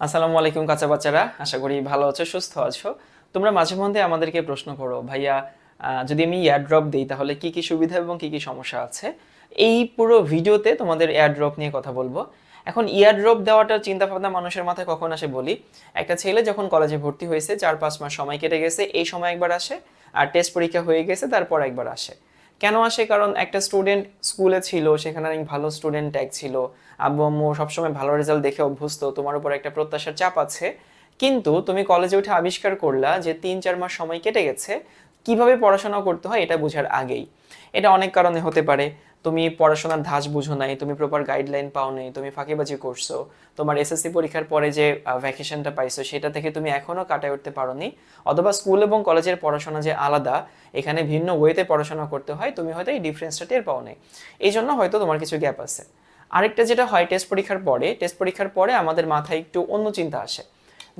আসসালামু আলাইকুম কাঁচা বাচ্চারা, আশা করি ভালো আছো, সুস্থ আছো। তোমরা মাঝে মধ্যে আমাদেরকে প্রশ্ন করো, ভাইয়া যদি আমি এয়ারড্রপ দিই, তাহলে কি কি সুবিধা এবং কি কি সমস্যা আছে? এই পুরো ভিডিওতে তোমাদের এয়ারড্রপ নিয়ে কথা বলব। এখন ইয়ারড্রপ দেওয়াটার চিন্তা ভাবনা মানুষের মাথায় কখন আসে বলি? একটা ছেলে যখন কলেজে ভর্তি হয়েছে, চার পাঁচ মাস সময় কেটে গেছে, এই সময় একবার আসে, আর টেস্ট পরীক্ষা হয়ে গেছে, তারপর একবার আসে। কেন আসে? কারণ একটা স্টুডেন্ট স্কুলে ছিল, সেখানে অনেক ভালো স্টুডেন্ট ট্যাগ ছিল আব্বু আম্মু সবসময় ভালো রেজাল্ট দেখে অভ্যস্ত, তোমার উপর একটা প্রত্যাশার চাপ আছে। কিন্তু তুমি কলেজে উঠে আবিষ্কার করলা যে তিন, চার মাস সময় কেটে গেছে, কীভাবে পড়াশোনা করতে হয় এটা বোঝার আগেই। এটা অনেক কারণে হতে পারে। তুমি পড়াশোনার ধাঁচ বুঝো নাই, তুমি প্রপার গাইডলাইন পাও নাই, তুমি ফাঁকিবাজি করছ, তোমার এসএসসি পরীক্ষার পরে যে ভ্যাকেশনটা পাইছো, সেটা থেকে তুমি এখনও কাটায় উঠতে পারোনি। অথবা স্কুল এবং কলেজের পড়াশোনা যে আলাদা, এখানে ভিন্ন ওয়েতে পড়াশোনা করতে হয়, তুমি হয়তো এই ডিফারেন্সটা টের পাও নাই এই জন্য হয়তো তোমার কিছু গ্যাপ আছে। আরেকটা যেটা হয় টেস্ট পরীক্ষার পরে টেস্ট পরীক্ষার পরে আমাদের মাথায় একটু অন্য চিন্তা আসে।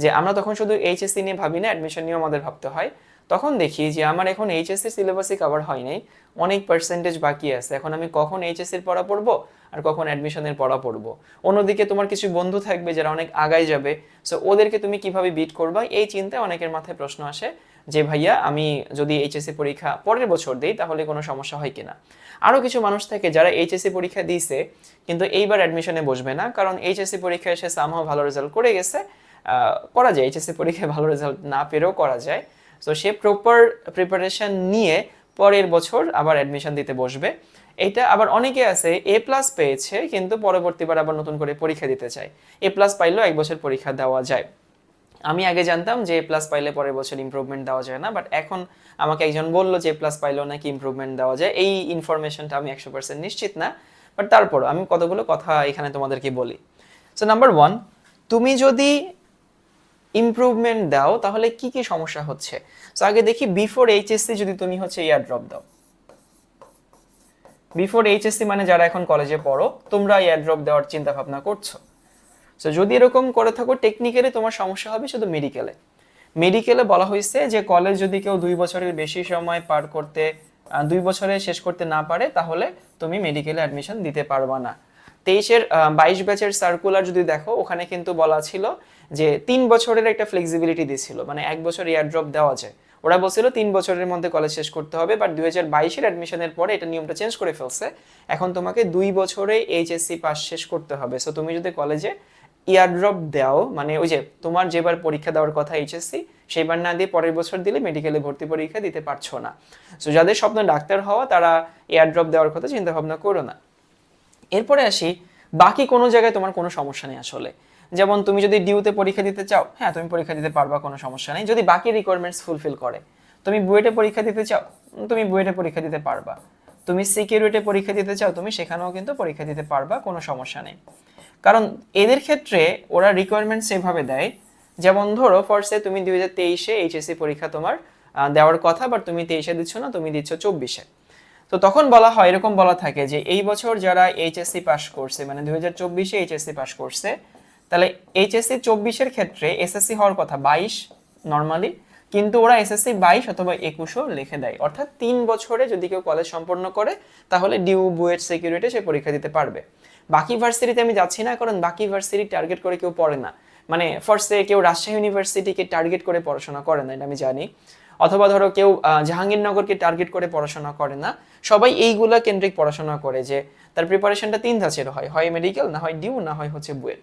যে আমরা তখন শুধু এইচএসসি নিয়ে ভাবি না অ্যাডমিশন নিয়েও আমাদের ভাবতে হয়। তখন দেখি যে আমার এখন এইচএসসি সিলেবাসই কভার হয় নাই। অনেক পার্সেন্টেজ বাকি আছে। এখন আমি কখন এইচএসসির পড়া পড়ব আর কখন অ্যাডমিশনের পড়া পড়ব। অন্যদিকে তোমার কিছু বন্ধু থাকবে যারা অনেক আগায় যাবে। সো ওদেরকে তুমি কীভাবে বিট করবা? এই চিন্তায় অনেকের মাথায় প্রশ্ন আসে। যে ভাইয়া, আমি যদি এইচএসসি পরীক্ষা পরের বছর দিই, তাহলে কোনো সমস্যা হয় কিনা? আরও কিছু মানুষ থাকে যারা এইচএসসি পরীক্ষা দিয়েছে, কিন্তু এইবার অ্যাডমিশনে বসবে না, কারণ এইচএসসি পরীক্ষায় সে সামহাও ভালো রেজাল্ট করে গেছে। করা যায় এইচএসসি পরীক্ষায় ভালো রেজাল্ট না পেরেও করা যায়। তো সে প্রপার প্রিপারেশন নিয়ে পরের বছর আবার অ্যাডমিশন দিতে বসবে। এটা আবার অনেকে আছে এ প্লাস পেয়েছে, কিন্তু পরবর্তীবার আবার নতুন করে পরীক্ষা দিতে চায়। এ প্লাস পাইলেও এক বছর পরীক্ষা দেওয়া যায়। আমি আগে জানতাম যে প্লাস পাইলে পরের বছর ইমপ্রুভমেন্ট দেওয়া যায় না বাট এখন আমাকে একজন বলল যে প্লাস পাইলেও নাকি ইমপ্রুভমেন্ট দেওয়া যায়। এই ইনফরমেশনটা আমি একশো পার্সেন্ট নিশ্চিত না বাট তারপর আমি কতগুলো কথা এখানে তোমাদেরকে বলি। সো নাম্বার ওয়ান তুমি যদি ইমপ্রুভমেন্ট দাও, তাহলে কি কি সমস্যা হচ্ছে? সো আগে দেখি বিফোর এইচএসসি যদি তুমি হচ্ছে ইয়ার ড্রপ দাও বিফোর এইচএসসি মানে যারা এখন কলেজে পড়ো, তোমরা ইয়ার ড্রপ দেওয়ার চিন্তা ভাবনা করছ। সো যদি এরকম করে থাকো টেকনিক্যালি তোমার সমস্যা হবে শুধু মেডিকেলে মেডিকেলে বলা হয়েছে যে কলেজ যদি কেউ দুই বছরের বেশি সময় পার করতে দুই বছরে শেষ করতে না পারে, তাহলে তুমি মেডিকেলে অ্যাডমিশন দিতে পারবা না। তেইশের বাইশ ব্যাচের সার্কুলার যদি দেখো, ওখানে কিন্তু বলা ছিল যে, তিন বছরের একটা ফ্লেক্সিবিলিটি দিছিল মানে এক বছর এয়ার ড্রপ দেওয়া যায়। ওরা বলছিল তিন বছরের মধ্যে কলেজ শেষ করতে হবে বাট দুই হাজার বাইশের অ্যাডমিশনের পরে এটা নিয়মটা চেঞ্জ করে ফেলছে। এখন তোমাকে দুই বছরে এইচএসসি পাস শেষ করতে হবে। সো তুমি যদি কলেজে ইয়ারড্রপ দাও মানে ওই যে তোমার যেবার পরীক্ষা দেওয়ার কথা এইচএসসি সেইবার না দিয়ে পরের বছর দিলে মেডিকেলে ভর্তি পরীক্ষা দিতে পারছ না। সো যাদের স্বপ্ন ডাক্তার হওয়া, তারা এয়ারড্রপ দেওয়ার কথা চিন্তা ভাবনা করো না। এরপরে আসি, বাকি কোনো জায়গায় তোমার কোনো সমস্যা নেই আসলে। যেমন তুমি যদি ডিউতে পরীক্ষা দিতে চাও হ্যাঁ তুমি পরীক্ষা দিতে পারবা, কোনো সমস্যা নেই। যদি বাকি রিকোয়ারমেন্টস ফুলফিল করে, তুমি বুয়েটে পরীক্ষা দিতে চাও তুমি বুয়েটে পরীক্ষা দিতে পারবা। তুমি সিকিউরিটি পরীক্ষা দিতে চাও, তুমি সেখানেও কিন্তু পরীক্ষা দিতে পারবা, কোনো সমস্যা নেই। কারণ এদের ক্ষেত্রে ওরা রিকোয়ারমেন্টস এভাবে দেয়। যেমন ধরো ফার্স্টে তুমি দুই হাজার তেইশে এইচএসসি পরীক্ষা তোমার দেওয়ার কথা বাট তুমি তেইশে দিচ্ছ না, তুমি দিচ্ছ চব্বিশে। তো তখন বলা হয়, এরকম বলা থাকে যে এই বছর যারা এইচএসসি পাস করছে মানে দুই হাজার চব্বিশে এইচএসসি পাস করছে, তাহলে এইচএসসি চব্বিশের ক্ষেত্রে এসএসসি হওয়ার কথা বাইশ নর্মালি কিন্তু ওরা এসএসসি বাইশ অথবা একুশও লিখে দেয়। অর্থাৎ তিন বছরে যদি কেউ কলেজ সম্পন্ন করে, তাহলে ডিউ বুয়েট সিকিউরিটি সে পরীক্ষা দিতে পারবে। বাকি ভার্সিটিতে আমি যাচ্ছি না, কারণ বাকি ভার্সিটি টার্গেট করে কেউ পড়ে না। মানে ফার্স্টে কেউ রাজশাহী ইউনিভার্সিটিকে টার্গেট করে পড়াশোনা করে না, এটা আমি জানি। অথবা ধরো কেউ জাহাঙ্গীরনগরকে টার্গেট করে পড়াশোনা করে না। সবাই এইগুলা কেন্দ্রিক পড়াশোনা করে যে তার প্রিপারেশনটা তিন ধাঁচের হয় হয় মেডিকেল না হয় ডিউ না হয় হচ্ছে বুয়েট।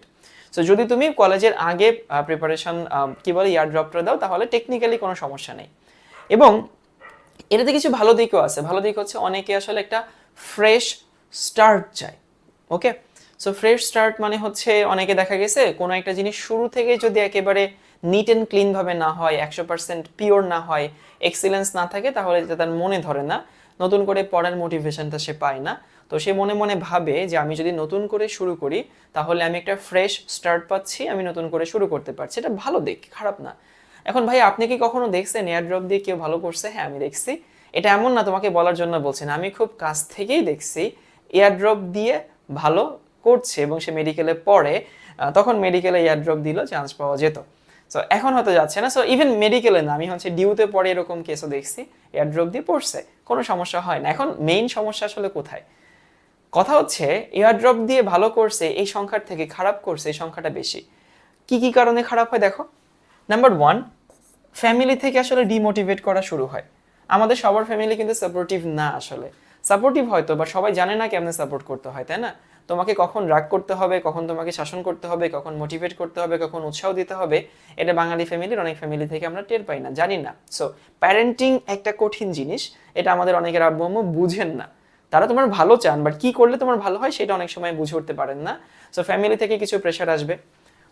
সো যদি তুমি কলেজের আগে প্রিপারেশন কি বলে, ইয়ার ড্রপটা দাও, তাহলে টেকনিক্যালি কোনো সমস্যা নেই। এবং এটাতে কিছু ভালো দিকও আছে। ভালো দিক হচ্ছে অনেকে আসলে একটা ফ্রেশ স্টার্ট চায়। ওকে সো ফ্রেশ স্টার্ট মানে হচ্ছে অনেকে দেখা গেছে কোনো একটা জিনিস শুরু থেকে যদি একেবারে নিট অ্যান্ড ক্লিন ভাবে না হয়, একশো পার্সেন্ট পিওর না হয় এক্সিলেন্স না থাকে, তাহলে তার মনে ধরে না। নতুন করে পড়ার মোটিভেশনটা সে পায় না। তো সে মনে মনে ভাবে যে আমি যদি নতুন করে শুরু করি, তাহলে আমি একটা ফ্রেশ স্টার্ট পাচ্ছি, আমি নতুন করে শুরু করতে পারছি। এটা ভালো দিক, খারাপ না। এখন ভাই, আপনি কি কখনো দেখছেন এয়ার ড্রপ দিয়ে কেউ ভালো করছে? হ্যাঁ আমি দেখছি। এটা এমন না তোমাকে বলার জন্য বলছি না। আমি খুব কাছ থেকেই দেখছি এয়ার ড্রপ দিয়ে ভালো করছে এবং সে মেডিকেলে পড়ে তখন মেডিকেলে এয়ার ড্রপ দিল চান্স পাওয়া যেত। সো এখন হয়তো যাচ্ছে না। সো ইভেন মেডিকেলে না, আমি হচ্ছে ডিউতে পড়ে এরকম কেসও দেখছি এয়ার ড্রপ দিয়ে পড়ছে, কোনো সমস্যা হয় না। এখন মেইন সমস্যা আসলে কোথায়? কথা হচ্ছে এয়ারড্রপ দিয়ে ভালো করছে, এই সংখ্যার থেকে খারাপ করছে, এই সংখ্যাটা বেশি। কি কি কারণে খারাপ হয় দেখো? নাম্বার ওয়ান ফ্যামিলি থেকে আসলে ডিমোটিভেট করা শুরু হয়। আমাদের সবার ফ্যামিলি কিন্তু সাপোর্টিভ না আসলে। সাপোর্টিভ হয়তো বা সবাই জানে না কেমনে সাপোর্ট করতে হয়, তাই না? তোমাকে কখন রাগ করতে হবে, কখন তোমাকে শাসন করতে হবে, কখন মোটিভেট করতে হবে, কখন উৎসাহ দিতে হবে, এটা বাঙালি ফ্যামিলির অনেক ফ্যামিলি থেকে আমরা টের পাই না, জানি না। সো প্যারেন্টিং একটা কঠিন জিনিস, এটা আমাদের অনেকের আব্বু আম্মু বুঝেন না। তারা তোমার ভালো চান বাট কি করলে তোমার ভালো হয় সেটা অনেক সময় বুঝে উঠতে পারেন না। সো ফ্যামিলি থেকে কিছু প্রেশার আসবে।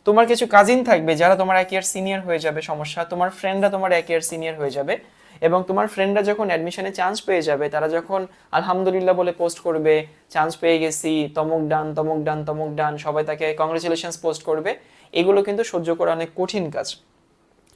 তোমার কিছু কাজিন থাকবে যারা তোমার এক ইয়ার সিনিয়র হয়ে যাবে, সমস্যা, তোমার ফ্রেন্ডরা তোমার এক ইয়ার সিনিয়র হয়ে যাবে। এবং তোমার ফ্রেন্ডরা যখন অ্যাডমিশনে চান্স পেয়ে যাবে, তারা যখন আলহামদুলিল্লাহ বলে পোস্ট করবে চান্স পেয়ে গেছি, তমক ডান তমক ডান তমক ডান, সবাই তাকে কংগ্রেচুলেশনস পোস্ট করবে, এগুলো কিন্তু সহ্য করা অনেক কঠিন কাজ।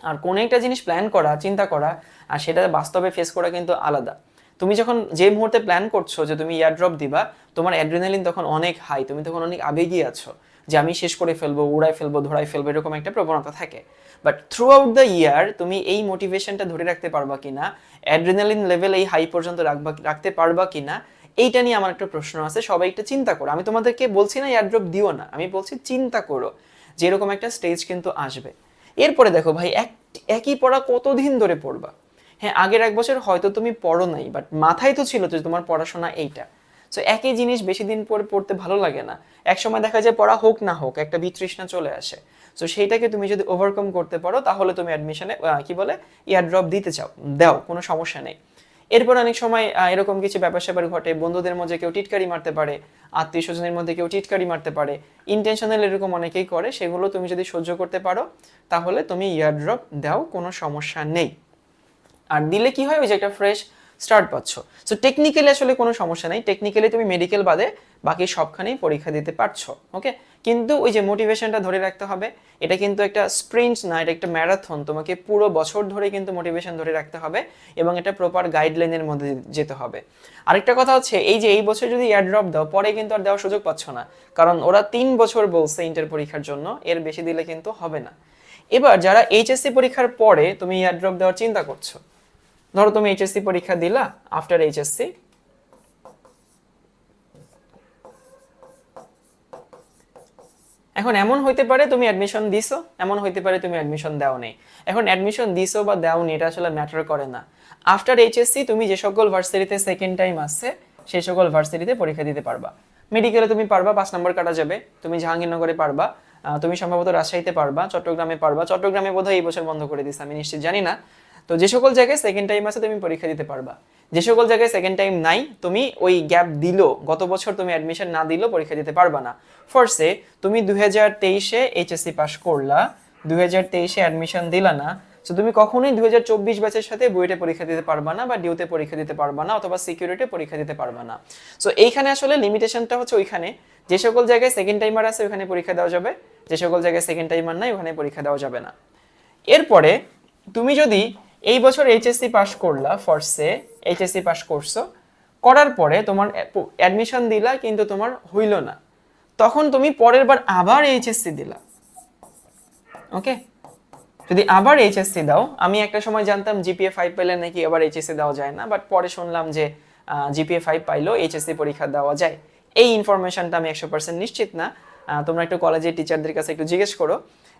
আর কোনো একটা জিনিস প্ল্যান করা, চিন্তা করা, আর সেটা বাস্তবে ফেস করা কিন্তু আলাদা। তুমি যখন যে মুহূর্তে প্ল্যান করছ যে তুমি ইয়ার ড্রপ দিবা, তোমার অ্যাড্রিনালিন তখন অনেক হাই তুমি তখন অনেক আবেগী আছো। যে আমি শেষ করে ফেলব, উড়াই ফেলব, ধরাই ফেলব, এরকম একটা প্রবণতা থাকে। But throughout the year তুমি এই মোটিভেশনটা ধরে রাখতে পারবা কিনা অ্যাড্রিনালিন লেভেল এই হাই পর্যন্ত রাখবা, রাখতে পারবা কিনা, এইটা নিয়ে আমার একটা প্রশ্ন আছে, সবাই একটু চিন্তা করো। আমি তোমাদেরকে বলছি না ইয়ার ড্রপ দিও না, আমি বলছি চিন্তা করো যে এরকম একটা স্টেজ কিন্তু আসবে। এরপরে দেখো ভাই, এক, একই পড়া কতদিন ধরে পড়বা? হ্যাঁ আগের এক বছর হয়তো তুমি পড়ো নাই বাট মাথায় তো ছিল যে তোমার পড়াশোনা এইটা। সো একই জিনিস বেশি দিন পরে পড়তে ভালো লাগে না। এক সময় দেখা যায় পড়া হোক না হোক, একটা বিতৃষ্ণা চলে আসে। সো সেইটাকে তুমি যদি ওভারকাম করতে পারো, তাহলে তুমি অ্যাডমিশনে কি বলে ইয়ার ড্রপ দিতে চাও, দাও, কোনো সমস্যা নেই। এরপর অনেক সময় এরকম কিছু ব্যাপার স্যাপার ঘটে, বন্ধুদের মধ্যে কেউ টিটকারি মারতে পারে আত্মীয় স্বজনের মধ্যে কেউ টিটকারি মারতে পারে ইন্টেনশনাল এরকম অনেকেই করে, সেগুলো তুমি যদি সহ্য করতে পারো, তাহলে তুমি ইয়ার ড্রপ দাও, কোনো সমস্যা নেই। আর দিলে কি হয়, ওই যে একটা ফ্রেশ স্টার্ট পাচ্ছ। সো টেকনিক্যালি আসলে কোনো সমস্যা নেই। টেকনিক্যালি তুমি মেডিকেল বাদে বাকি সবখানেই পরীক্ষা দিতে পারছ ওকে কিন্তু ওই যে মোটিভেশনটা ধরে রাখতে হবে, এটা কিন্তু একটা স্প্রিন্ট না, এটা একটা ম্যারাথন তোমাকে পুরো বছর ধরে কিন্তু মোটিভেশন ধরে রাখতে হবে এবং এটা প্রপার গাইডলাইনের মধ্যে যেতে হবে। আরেকটা কথা হচ্ছে, এই যে এই বছর যদি এয়ার ড্রপ দাও, পরে কিন্তু আর দেওয়ার সুযোগ পাচ্ছ না। কারণ ওরা তিন বছর বলছে ইন্টার পরীক্ষার জন্য, এর বেশি দিলে কিন্তু হবে না। এবার যারা এইচএসসি পরীক্ষার পরে তুমি এয়ার ড্রপ দেওয়ার চিন্তা করছ ধরো তুমি এইচএসসি পরীক্ষা দিলা আফটার এইচএসসি এখন এমন হইতে পারে তুমি অ্যাডমিশন দিছো, এমন হইতে পারে তুমি অ্যাডমিশন দাও নেই। এখন অ্যাডমিশন দিছো বা দাও নি, এটা আসলে ম্যাটার করে না। আফটার এইচএসসি তুমি যে সকল ভার্সিটিতে সেকেন্ড টাইম আসছে, সেই সকল ভার্সিটিতে পরীক্ষা দিতে পারবা। মেডিকেলে তুমি পারবা, পাঁচ নম্বর কাটা যাবে, তুমি জাহাঙ্গীরনগরে পারবা তুমি সম্ভবত রাজশাহীতে পারবা, চট্টগ্রামে পারবা, চট্টগ্রামে বোধহয় এই বছর বন্ধ করে দিচ্ছে আমি নিশ্চিত জানি না। তো যে সকল জায়গায় সেকেন্ড টাইম আছে তুমি পরীক্ষা দিতে পারবা। যে সকল জায়গায় সেকেন্ড টাইম নাই, তুমি ওই গ্যাপ দিলো, গত বছর তুমি অ্যাডমিশন না দিলেও পরীক্ষা দিতে পারবা না। ফার্স্টে তুমি দুই হাজার তেইশে এইচএসসি পাস করলা দুই হাজার তেইশে অ্যাডমিশন দিলা না তো তুমি কখনোই দুই হাজার চব্বিশ ব্যাচের সাথে বুয়েটে পরীক্ষা দিতে পারবা না বা ডিউতে পরীক্ষা দিতে পারবা না অথবা সিকিউরিটি পরীক্ষা দিতে পারবা না। সো এইখানে আসলে লিমিটেশনটা হচ্ছে ওইখানে। যে সকল জায়গায় সেকেন্ড টাইমার আছে ওখানে পরীক্ষা দেওয়া যাবে, যে সকল জায়গায় সেকেন্ড টাইমার নাই, ওখানে পরীক্ষা দেওয়া যাবে না। এরপরে তুমি যদি এই বছর এইচএসসি পাস করলা ফার্স্টে এইচএসসি পাস করছ। করার পরে তোমার অ্যাডমিশন দিলা, কিন্তু তোমার হইল না। তখন তুমি পরের বার আবার এইচএসসি দিলা। ওকে? যদি আবার এইচএসসি দাও, আমি একটা সময় জানতাম জিপিএ ফাইভ পেলে নাকি আবার এইচএসসি দেওয়া যায় না বাট পরে শুনলাম যে জিপিএ ফাইভ পাইলেও এইচএসসি পরীক্ষা দেওয়া যায়। এই ইনফরমেশনটা আমি একশো পার্সেন্ট নিশ্চিত না। তোমরা একটু কলেজের টিচারদের কাছে একটু জিজ্ঞেস করো।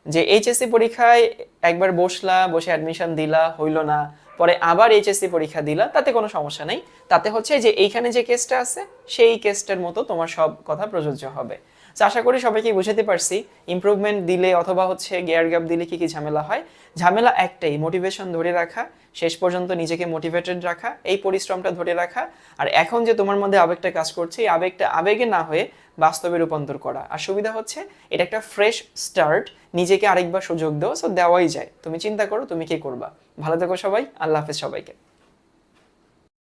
যে এইচএসসি পরীক্ষায় একবার বসলা, বসে অ্যাডমিশন দিলা, হইল না, পরে আবার এইচএসসি পরীক্ষা দিলা, তাতে কোনো সমস্যা নেই। তাতে হচ্ছে যে এইখানে যে কেসটা আছে, সেই কেসটার মতো তোমার সব কথা প্রযোজ্য হবে। তো আশা করি সবাইকে বুঝাতে পারছি। ইমপ্রুভমেন্ট দিলে অথবা হচ্ছে গিয়ার গ্যাপ দিলে কি কি ঝামেলা হয়। ঝামেলা একটাই মোটিভেশন ধরে রাখা, শেষ পর্যন্ত নিজেকে মোটিভেটেড রাখা, এই পরিশ্রমটা ধরে রাখা। আর এখন যে তোমার মধ্যে আবেগটা কাজ করছে, এই আবেগটা আবেগে না হয়ে বাস্তবে রূপান্তর করা। আর সুবিধা হচ্ছে, এটা একটা ফ্রেশ স্টার্ট নিজেকে আরেকবার সুযোগ দেওয়া সো দেওয়াই যায়। তুমি চিন্তা করো, তুমি কি করবা। ভালো থেকো সবাই, আল্লাহ হাফেজ সবাইকে।